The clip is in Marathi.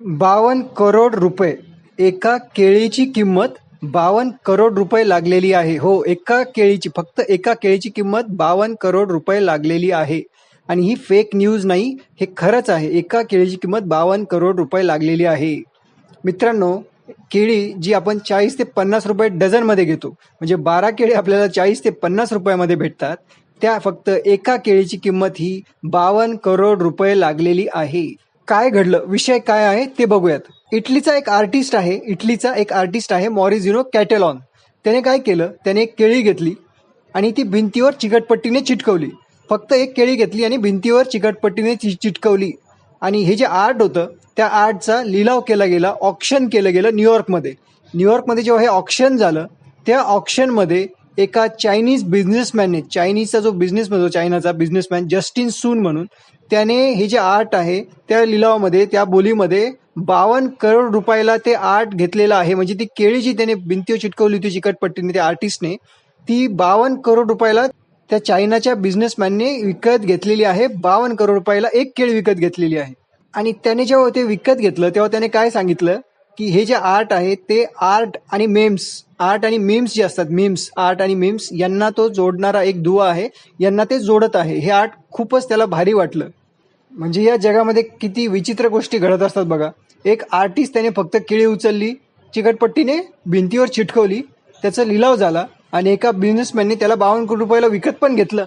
बावन्न करोड रुपये. एका केळीची किंमत बावन्न करोड रुपये लागलेली आहे. हो एका केळीची फक्त एका केळीची किंमत बावन्न करोड रुपये लागलेली आहे. आणि ही फेक न्यूज नाही हे खरंच आहे. एका केळीची किंमत बावन्न करोड रुपये लागलेली आहे. मित्रांनो केळी जी आपण चाळीस ते पन्नास रुपये डझनमध्ये घेतो म्हणजे बारा केळी आपल्याला चाळीस ते पन्नास रुपयामध्ये भेटतात त्या फक्त एका केळीची किंमत ही बावन्न करोड रुपये लागलेली आहे. काय घडलं विषय काय आहे ते बघूयात. इटलीचा एक आर्टिस्ट आहे इटलीचा एक आर्टिस्ट आहे मॉरिझिनो कॅटेलॉन. त्याने काय केलं त्याने एक केळी घेतली आणि ती भिंतीवर चिकटपट्टीने चिटकवली. फक्त एक केळी घेतली आणि भिंतीवर चिकटपट्टीने चि चिटकवली. आणि हे जे आर्ट होतं त्या आर्टचा लिलाव केला गेला ऑक्शन केलं गेलं न्यूयॉर्कमध्ये न्यूयॉर्कमध्ये जेव्हा हे ऑक्शन झालं त्या ऑक्शनमध्ये एका चायनीज बिझनेसमॅनने चायनीजचा जो बिझनेस जो चायनाचा बिझनेसमॅन जस्टिन सून म्हणून त्याने हे जे आर्ट आहे त्या लिलावामध्ये त्या बोलीमध्ये बावन्न करोड रुपयाला ते आर्ट घेतलेलं आहे. म्हणजे ती केळी जी त्याने भिंतीवर चिटकवली होती चिकटपट्टीने त्या आर्टिस्टने ती बावन्न करोड रुपयाला त्या चायनाच्या बिझनेसमॅनने विकत घेतलेली आहे. बावन्न करोड रुपयाला एक केळी विकत घेतलेली आहे. आणि त्याने जेव्हा ते विकत घेतलं तेव्हा त्याने काय सांगितलं? की हे जे आर्ट आहे ते आर्ट आणि मेम्स आर्ट आणि मेम्स जे असतात मेम्स आर्ट आणि मेम्स यांना तो जोडणारा एक दुवा आहे. यांना ते जोडत आहे. हे आर्ट खूपच त्याला भारी वाटलं. म्हणजे या जगामध्ये किती विचित्र गोष्टी घडत असतात बघा. एक आर्टिस्ट त्याने फक्त केळी उचलली चिकटपट्टीने भिंतीवर चिटकवली त्याचा लिलाव झाला आणि एका बिझनेसमॅनने त्याला बावन्न कोटी रुपयाला विकत पण घेतलं.